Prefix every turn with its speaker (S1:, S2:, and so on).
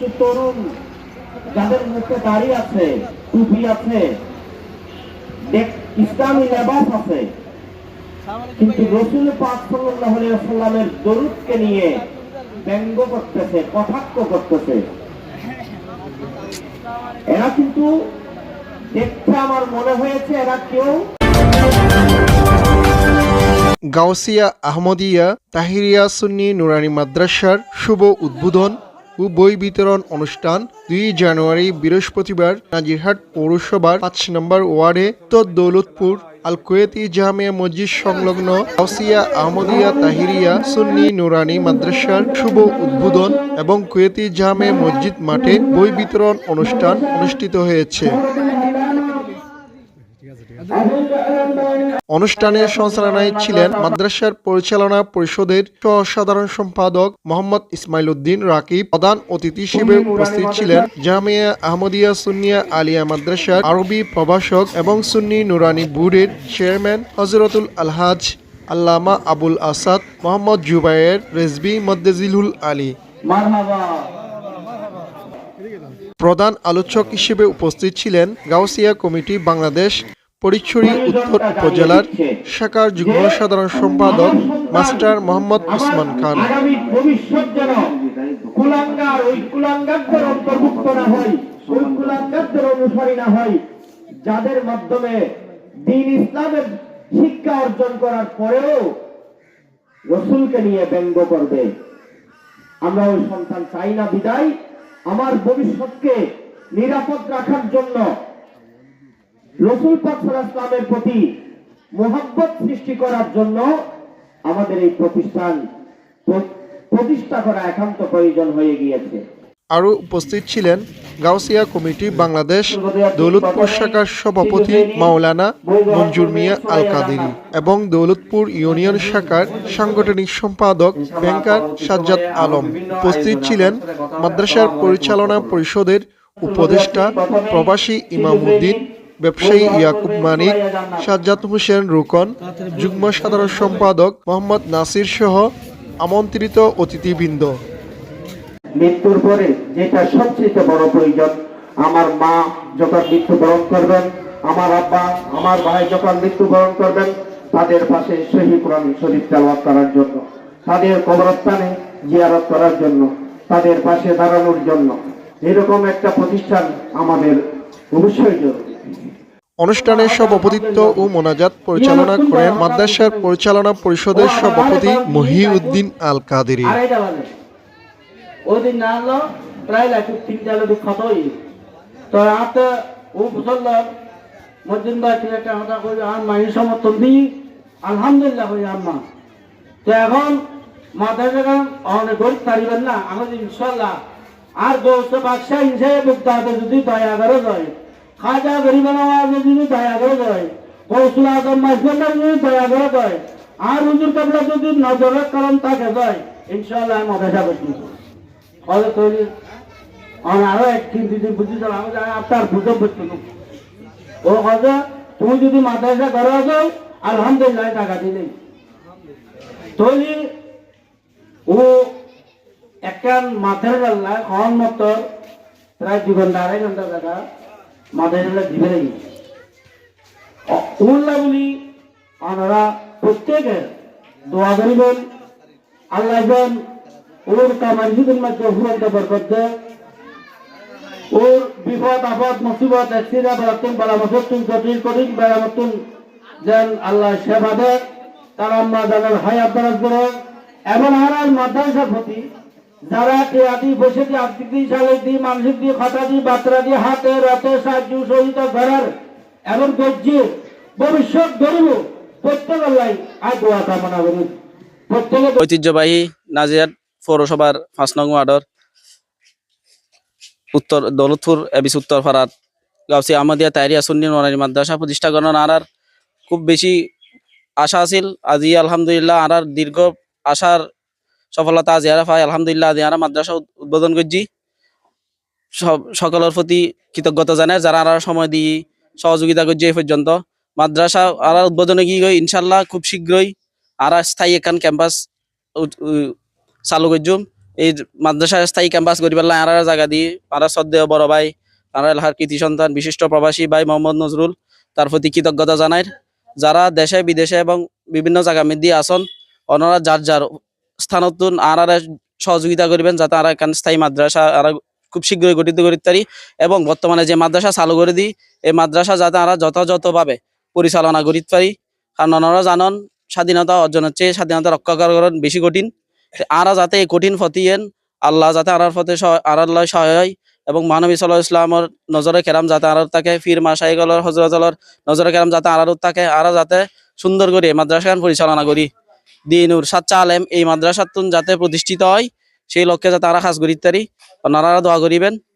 S1: কিছু তরুণ, যাদের মুখে দাড়ি আছে, টুপি আছে ইসলামী লেবাস আছে। কিন্তু রসুল পাক আলাইহি দরুদকে নিয়ে ব্যঙ্গ করতেছে, কটাক্ষ করতেছে। এরা কিন্তু দেখতে আমার মনে হয়েছে এরা কেউ
S2: গাউসিয়া আহমদিয়া তাহিরিয়া সুন্নি নুরানি মাদ্রাসার শুভ উদ্বোধন। ও বই বিতরণ অনুষ্ঠান দুই জানুয়ারি, বৃহস্পতিবার, নাজিরহাট পৌরসভার পাঁচ নম্বর ওয়ার্ডে। উত্তর দৌলতপুর আল কুয়েতি জামিয়া মসজিদ সংলগ্ন আউসিয়া আহমদিয়া তাহিরিয়া সুন্নি নুরানি মাদ্রাসার শুভ উদ্বোধন এবং কুয়েতি জামে মসজিদ মাঠে বই বিতরণ অনুষ্ঠান অনুষ্ঠিত হয়েছে। অনুষ্ঠানের সঞ্চালনায় ছিলেন মাদ্রাসার পরিচালনা পরিষদের সহ-সাধারণ সম্পাদক মোহাম্মদ ইসমাইল উদ্দিন রাকিব। প্রধান অতিথি হিসেবে উপস্থিত ছিলেন জামিয়া আহমদিয়া সুন্নিয়া আলিয়া মাদ্রাসার আরবি প্রভাষক এবং সুন্নি নুরানি বোর্ডের চেয়ারম্যান হজরতুল আলহাজ আল্লামা আবুল আসাদ, মোহাম্মদ জুবায়ের রেজবি মদ্দেজিলুল আলী। প্রধান আলোচক হিসেবে উপস্থিত ছিলেন গাউসিয়া কমিটি বাংলাদেশ পরিচুরি উত্তর উপজেলার শাখার যুগ্ম সাধারণ সম্পাদক মাস্টার মোহাম্মদ ওসমান খান।
S1: যাদের মাধ্যমে দিন ইসলামের শিক্ষা অর্জন করার পরেও রসুলকে নিয়ে ব্যঙ্গ করবে। আমরা ওই সন্তান চাই না বিদায়। আমার ভবিষ্যৎকে নিরাপদ রাখার জন্য রসুল পাক ইসলামের প্রতি মোহাব্বত সৃষ্টি করার জন্য আমাদের এই প্রতিষ্ঠান প্রতিষ্ঠা করা একান্ত প্রয়োজন হয়ে গিয়েছে।
S2: আরও উপস্থিত ছিলেন গাউসিয়া কমিটি বাংলাদেশ দৌলতপুর শাখার সভাপতি মাওলানা মঞ্জুর মিয়া আল কাদেরি এবং দৌলতপুর ইউনিয়ন শাখার সাংগঠনিক সম্পাদক ব্যাংকার সাজ্জাদ আলম। উপস্থিত ছিলেন মাদ্রাসার পরিচালনা পরিষদের উপদেষ্টা প্রবাসী ইমামউদ্দিন ব্যবসায়ী ইয়াকুব মানিক সাজ্জাদ হোসেন রুকন, যুগ্ম সাধারণ সম্পাদক মোহাম্মদ নাসির সহ আমন্ত্রিত অতিথিবৃন্দ।
S1: মৃত্যুর পরে যেটা সবচেয়ে বড় প্রয়োজন, আমার মা যখন মৃত্যুবরণ করবেন, আমার আব্বা, আমার ভাই যখন মৃত্যুবরণ করবেন, তাদের পাশে সহি কোরআন শরীফ তেলাওয়াত করার জন্য, তাদের কবরস্থানে জিয়ারত করার জন্য, তাদের পাশে দাঁড়ানোর জন্য, এরকম একটা প্রতিষ্ঠান আমাদের অবশ্যই জরুরি।
S2: অনুষ্ঠানে সভাপতিত্ব ও মোনাজাত পরিচালনা করেন মাদ্রাসার পরিচালনা পরিষদের সভাপতি মহিউদ্দিন আল কাদেরি
S3: আর মাই আলহামদুলিল্লাহ তো এখন ইনশাল্লাহ আর বাদশাহ হিসেবে যদি দয়া করে যায়। খাজা গরিব নওয়াজে যদি দয়া করে যায় কৌশল আজম মাসবন্ডা যদি দয়া করে যায় আর হুজুর কাবলা যদি নজরের কারণ থাকে যায় ইনশাল্লাহ মাদ্রাসা বসবি হলে তৈরি? আর একদিন দুদিন বুঝি যাও আমি আপনার বুঝে বুঝতে ও কথা তুমি যদি মাদ্রাসা করে যাও আলহামদুলিল্লাহ টাকা দিলেই। তৈরি? ও একটা মাথার গাল্লা খন মতর প্রায় ঘণ্টা, আড়াই ঘণ্টা টাকা মাথায় গাল্লা দিবে লাগি উল্লা বলি প্রত্যেকে দোয়া করিবেন। আল্লাহ যেন ওর হুরন্ত বরকত ওর বিপদ, আপদ, মুসিবত এক্সিরা বেড়াতুন বেড়ামতুন জটিল, কঠিন বেড়ামতুন যেন আল্লাহ সেবা দেয়। তার আম্মা জানার হায়াত দারাজ করে এবং হারাল মাদ্রাসার প্রতি যারা টিয়াদি বসে দিয়ে, আর্থিক দিয়ে সালে দিয়ে, মানসিক দিয়ে, খাতা দিয়ে বাত্রা দিয়ে, হাতে, রাতে, সাহায্য সহিতা করার এবং গজ্জে ভবিষ্যৎ গরিব প্রত্যেক আল্লাহ আর দোয়া কামনা করি। প্রত্যেকে
S4: ঐতিহ্যবাহী নাজিয়াট পৌরসভার পাঁচ নং ওয়ার্ডর উত্তর দৌলতপুর এবিস উত্তর ফারাত গাউসি আহমদিয়া তাইরিয়া সুন্নি নোরানি মাদ্রাসা প্রতিষ্ঠা করার আনার খুব বেশি আশা আছিল। আজি আলহামদুলিল্লাহ আনার দীর্ঘ আশার সফলতা আজি আরা পাই আলহামদুলিল্লাহ আজি আরা মাদ্রাসা উদ্বোধন করছি। সকলের প্রতি কৃতজ্ঞতা জানাই, যারা আনার সময় দিয়ে সহযোগিতা করছে এই পর্যন্ত। মাদ্রাসা আরার উদ্বোধনে কি ইনশাল্লাহ খুব শীঘ্রই আরা স্থায়ী এখান ক্যাম্পাস চালু করছুম এই মাদ্রাসায় স্থায়ী ক্যাম্পাস পেলাম আর জায়গা দিয়ে আর শ্রদ্ধেয় বড় ভাই, আর এলাকার কৃতি সন্তান, বিশিষ্ট প্রবাসী ভাই মোহাম্মদ নজরুল, তার প্রতি কৃতজ্ঞতা জানাই। যারা দেশে, বিদেশে এবং বিভিন্ন জায়গা মধ্যে আসন ওনারা যার যার স্থানতুন আর সহযোগিতা করবেন যাতে আর এখানে স্থায়ী মাদ্রাসা আর খুব শীঘ্রই গঠিত করতে পারি এবং বর্তমানে যে মাদ্রাসা চালু করে দিই, এই মাদ্রাসা যাতে আমরা যথাযথভাবে পরিচালনা করিতে পারি। কারণ ওনারা জানন স্বাধীনতা অর্জন হচ্ছে, স্বাধীনতা রক্ষা করার বেশি কঠিন। আরা যাতে এই কঠিন ফতিয়েন আল্লাহ যাতে আরার ফতে আর আল্লাহ সহায় এবং মহানবী সাল্লাহ ইসলামর নজরে কেরাম যাতে আরার থাকে ফির মাসাইগলর হজরতলর নজরে কেরাম যাতে আরারও থাকে আরা যাতে সুন্দর করে মাদ্রাসাখান পরিচালনা করি। দিনুর সাচ্চা আলেম এই মাদ্রাসাতুন যাতে প্রতিষ্ঠিত হয়, সেই লক্ষ্যে যাতে আরা খাস নারারা ওনারা দোয়া করিবেন।